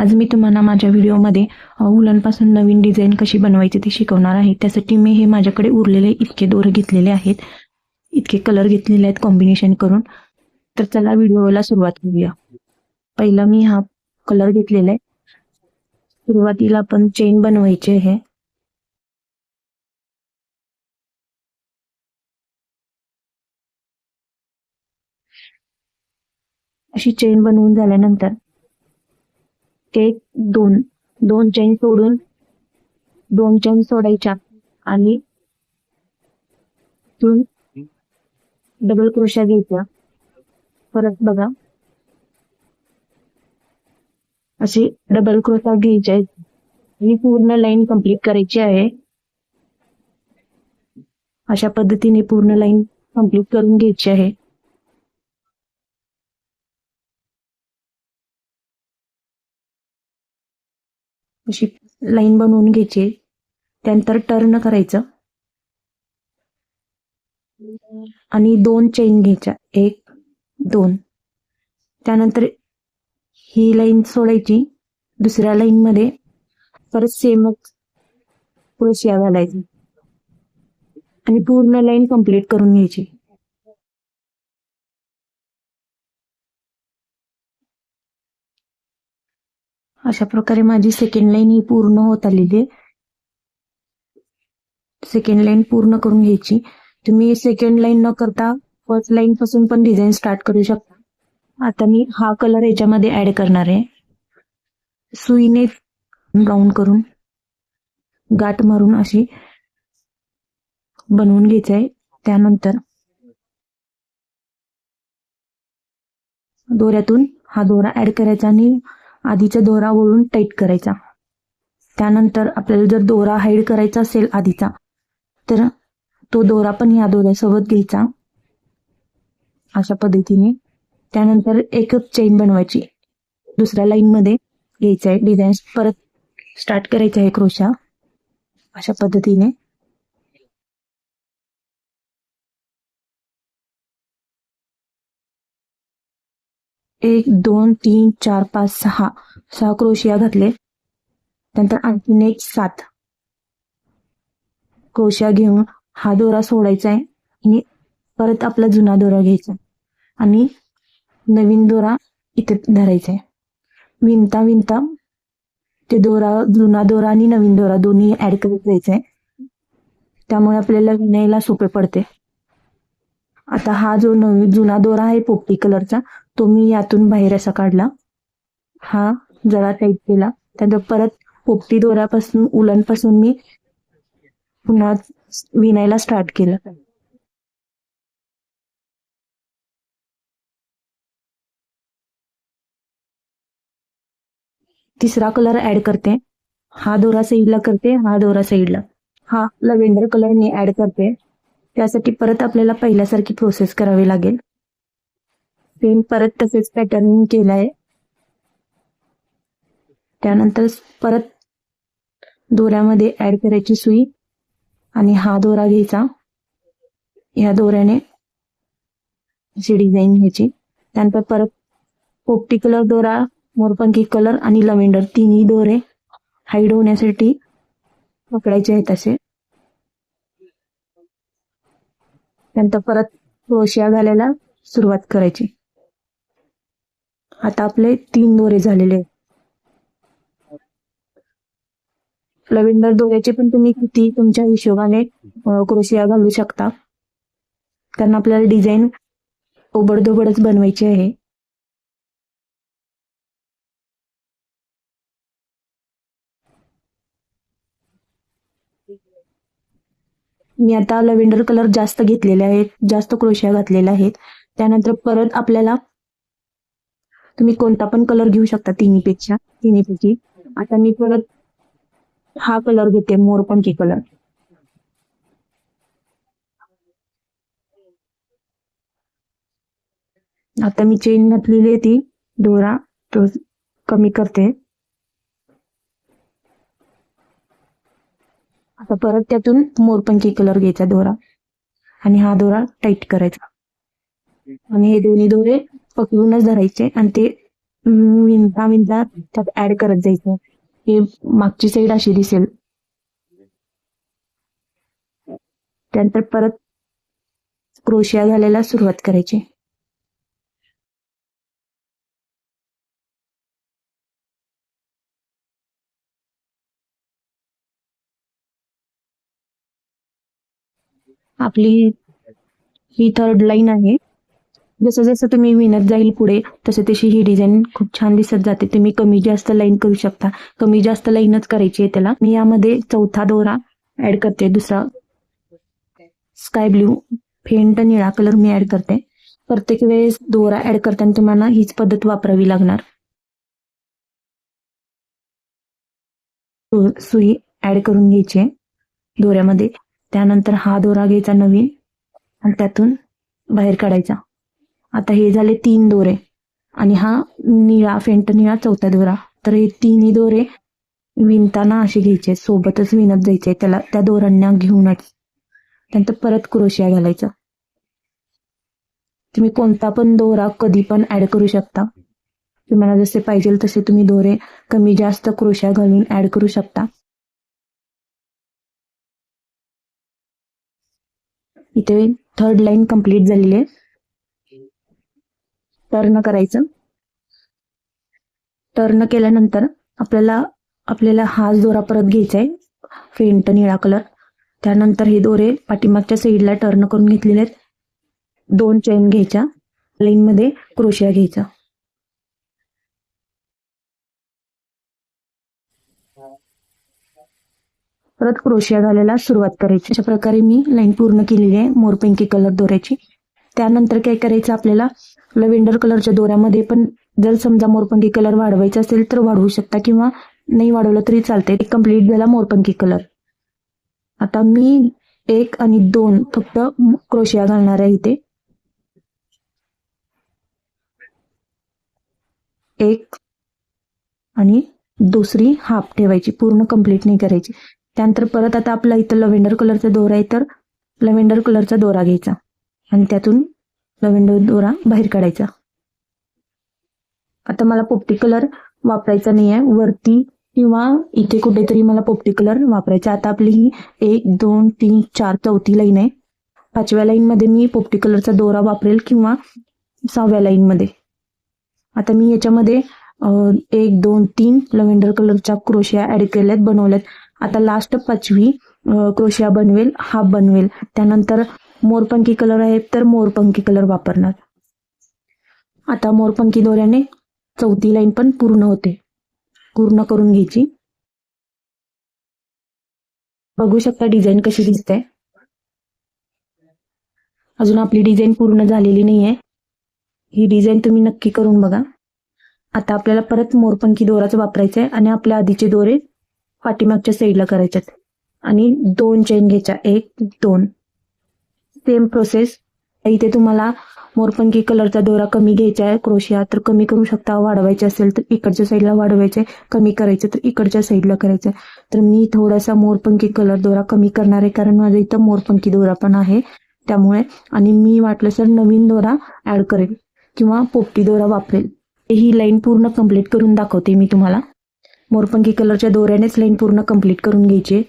आज मी तुम्हाला माझ्या व्हिडिओमध्ये उलनपासून नवीन डिझाईन कशी बनवायची ती शिकवणार आहे. त्यासाठी मी हे माझ्याकडे उरलेले इतके दोरे घेतलेले आहेत. इतके कलर घेतलेले आहेत कॉम्बिनेशन करून. तर चला व्हिडिओला सुरुवात करूया. पहिला मी हा कलर घेतलेला आहे. सुरुवातीला आपण चेन बनवायची आहे. अशी चेन बनवून झाल्यानंतर एक दोन दोन चैन सोडून दोन चैन सोडायच्या. आणि इथून डबल क्रोशा घ्यायच्या. परत बघा. अशी डबल क्रोशा घ्यायच्या ही पूर्ण लाईन कंप्लीट करायची आहे. अशा पद्धतीने पूर्ण लाईन कंप्लीट करून घ्यायची आहे. अशी लाईन बनवून घ्यायची. त्यानंतर टर्न करायचं. आणि दोन चेन घ्यायच्या. एक दोन. त्यानंतर ही लाईन सोडायची. दुसऱ्या लाईन मध्ये परत सेमच क्रोशिया घालायची आणि पूर्ण लाईन कंप्लीट करून घ्यायची. अशा प्रकारे माझी सेकंड लाईन ही पूर्ण होत आलेली आहे. सेकंड लाईन पूर्ण करून घ्यायची. तुम्ही सेकंड लाईन न करता फर्स्ट लाईन पासून पण डिझाईन स्टार्ट करू शकता. आता मी हा कलर याच्यामध्ये ऍड करणार आहे. सुईने राऊंड करून गाठ मारून अशी बनवून घ्यायचं आहे. त्यानंतर दोऱ्यातून हा दोरा ऍड करायचा आणि आधीचा दोरा वळून टाईट करायचा. त्यानंतर आपल्याला जर दोरा हाईड करायचा असेल आधीचा तर तो दोरा पण या दोऱ्यासोबत घ्यायचा. अशा पद्धतीने. त्यानंतर एकच चेन बनवायची. दुसऱ्या लाईनमध्ये घ्यायचा घ्यायचं आहे डिझाईन परत स्टार्ट करायचं आहे क्रोशा अशा पद्धतीने. एक दोन तीन चार पाच सहा. सहा क्रोशिया घातले. त्यानंतर आणखीन एक सात. क्रोशिया घेऊन हा दोरा सोडायचा आहे. आणि परत आपला जुना दोरा घ्यायचा आणि नवीन दोरा इथे धरायचा आहे. विणता विणता. ते दोरा जुना दोरा आणि नवीन दोरा दोन्ही ऍड करत जायचं आहे. त्यामुळे आपल्याला विणायला सोपे पडते. आता हा जो नवीन जुना दोरा आहे पोपटी कलरचा तो मी यातून बाहेर असा काढला. हा जरा टाईट केला. त्यानंतर परत पोपटी दोऱ्यापासून उलनपासून मी पुन्हा विणायला स्टार्ट केलं. तिसरा कलर ऍड करते. हा दोरा साईडला करते हा दोरा साईडला हा लव्हेंडर कलर मी ऍड करते. त्यासाठी परत आपल्याला पहिल्यासारखी प्रोसेस करावी लागेल. सेम परत तसेच पॅटर्न केलाय. त्यानंतर परत दोऱ्यामध्ये ऍड करायची सुई आणि हा दोरा घ्यायचा. या दोऱ्याने अशी डिझाईन घ्यायची. त्यानंतर परत पोपटी कलर दोरा मोरपंखी कलर आणि लव्हेंडर तिन्ही दोरे हाईड होण्यासाठी पकडायचे आहेत असे. त्यानंतर परत क्रोशिया घालायला सुरुवात करायची. आता आपले तीन दोरे झालेले आहेत. लव्हेंडर दोऱ्याचे पण तुम्ही किती तुमच्या हिशोबाने क्रोशिया घालू शकता. कारण आपल्याला डिझाईन ओबडधोबडच बनवायची आहे. मी आता लव्हेंडर कलर जास्त घेतलेले आहेत जास्त क्रोशिया घातलेल्या आहेत. त्यानंतर परत आपल्याला तुम्ही कोणता पण कलर घेऊ शकता तिन्हीपेक्षा तिन्हीपैकी. आता मी परत हा कलर घेते मोरपंखी कलर आता मी चेन घातलेली आहे ती दोरा तो कमी करते. आता परत त्यातून मोरपंखी कलर घ्यायचा दोरा आणि हा दोरा टाईट करायचा. आणि हे दोन्ही दोरे पकडूनच धरायचे आणि ते विंदा विंदा त्यात ऍड करत जायचं. हे मागची साईड अशी दिसेल. त्यानंतर परत क्रोशिया घालायला सुरुवात करायची. आपली ही थर्ड लाईन आहे. जसं जसं तुम्ही विणत जाईल पुढे तसं तशी ही डिझाईन खूप छान दिसत जाते. तुम्ही कमी जास्त लाईन करू शकता. कमी जास्त लाईनच करायची आहे त्याला. मी यामध्ये चौथा दोरा ऍड करते. दुसरा स्काय ब्ल्यू फेंट निळा कलर मी ऍड करते. प्रत्येक वेळेस दोरा ऍड करताना तुम्हाला हीच पद्धत वापरावी लागणार. सुई ऍड करून घ्यायची आहे दोऱ्यामध्ये. त्यानंतर हा दोरा घ्यायचा नवीन आणि त्यातून बाहेर काढायचा. आता हे झाले तीन दोरे. आणि हा निळा फेंट निळा चौथा दोरा. तर हे तिन्ही दोरे विणताना असे घ्यायचे सोबतच विणत जायचे त्याला त्या दोरांना घेऊनच. त्यानंतर परत क्रोशिया घालायचा. तुम्ही कोणता पण दोरा कधी पण ऍड करू शकता. तुम्हाला जसे पाहिजे तसे तुम्ही दोरे कमी जास्त क्रोशिया घालून ऍड करू शकता. इथे थर्ड लाईन कंप्लीट झालेली आहे. टर्न करायचं. टर्न केल्यानंतर आपल्याला आपल्याला हाच दोरा परत घ्यायचा आहे फेंट निळा कलर. त्यानंतर हे दोरे पाठीमागच्या साईडला टर्न करून घेतलेले आहेत. दोन चेन घ्यायच्या. लाईनमध्ये क्रोशिया घ्यायचा. परत क्रोशिया घालायला सुरुवात करायची. अशा प्रकारे मी लाईन पूर्ण केलेली आहे. मोरपिंकी कलर दोऱ्याची. त्यानंतर काय करायचं आपल्याला? लव्हेंडर कलरच्या दोऱ्यामध्ये पण जर समजा मोरपंखी कलर वाढवायचा असेल तर वाढवू शकता किंवा नाही वाढवलं तरी चालते कंप्लीट झाला मोरपंखी कलर आता मी एक आणि दोन फक्त क्रोशिया घालणार आहे इथे. एक आणि दुसरी हाफ ठेवायची पूर्ण कंप्लीट नाही करायची. त्यानंतर परत आता आपला इथं लव्हेंडर कलरचा दोरा आहे तर लव्हेंडर कलरचा दोरा घ्यायचा. आणि त्यातून लव्हेंडर दोरा बाहेर काढायचा. आता मला पोपटी कलर वापरायचा नाही आहे वरती किंवा इथे कुठेतरी मला पोपटी कलर वापरायचा. आता आपली ही एक दोन तीन चार चौथी लाईन आहे. पाचव्या लाईनमध्ये मी पोपटी कलरचा दोरा वापरेल किंवा सहाव्या लाईनमध्ये आता मी याच्यामध्ये एक दोन तीन लव्हेंडर कलरच्या क्रोशिया ऍड केल्यात बनवल्यात. आता लास्ट पाचवी क्रोशिया बनवेल हाफ बनवेल. त्यानंतर मोरपंखी कलर आहे तर मोरपंखी कलर वापरणार. आता मोरपंखी दोऱ्याने चौथी लाईन पण पूर्ण होते. पूर्ण करून घ्यायची. बघू शकता डिझाईन कशी दिसते. अजून आपली डिझाईन पूर्ण झालेली नाही आहे ही डिझाईन तुम्ही नक्की करून बघा. आता आपल्याला परत मोरपंखी दोराच वापरायचा आहे आणि आपल्या आधीचे दोरे पाठीमागच्या साईडला करायचे आणि दोन चेन घ्यायच्या. एक दोन. सेम प्रोसेस इथे तुम्हाला मोरपंखी कलरचा दोरा कमी घ्यायचा आहे. क्रोशिया तर कमी करू शकता. वाढवायचे असेल तर इकडच्या साईडला वाढवायचे. कमी करायचं तर इकडच्या साईडला करायचं. तर मी थोडासा मोरपंखी कलर दोरा कमी करणार आहे. कारण माझ्या इथं मोरपंखी दोरा पण आहे. त्यामुळे आणि मी वाटलं सर नवीन दोरा ऍड करेल किंवा पोपटी दोरा वापरेल. ही लाईन पूर्ण कंप्लीट करून दाखवते मी तुम्हाला. मोरपंखी कलरच्या दोऱ्यानेच लाईन पूर्ण कंप्लीट करून घ्यायची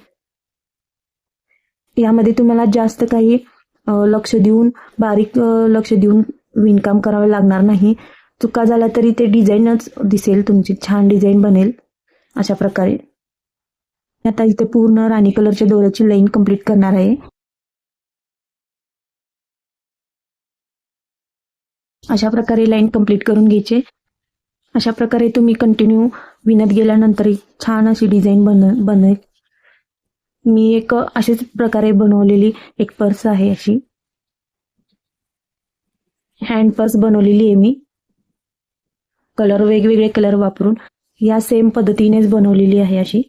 यामध्ये तुम्हाला जास्त काही लक्ष देऊन बारीक लक्ष देऊन विणकाम करावं लागणार नाही. चुका झाला तरी ते डिझाईनच दिसेल तुमची छान डिझाईन बनेल. अशा प्रकारे. आता इथे पूर्ण राणी कलरच्या दोऱ्याची लाईन कंप्लीट करणार आहे. अशा प्रकारे लाईन कंप्लीट करून घ्यायचे. अशा प्रकारे तुम्ही कंटिन्यू विणत गेल्यानंतर एक छान अशी डिझाईन बन बनेल. मी एक अशाच प्रकारे बनवलेली एक पर्स आहे अशी. हँड पर्स बनवलेली आहे मी. कलर वेगवेगळे कलर वापरून या सेम पद्धतीनेच बनवलेली आहे अशी.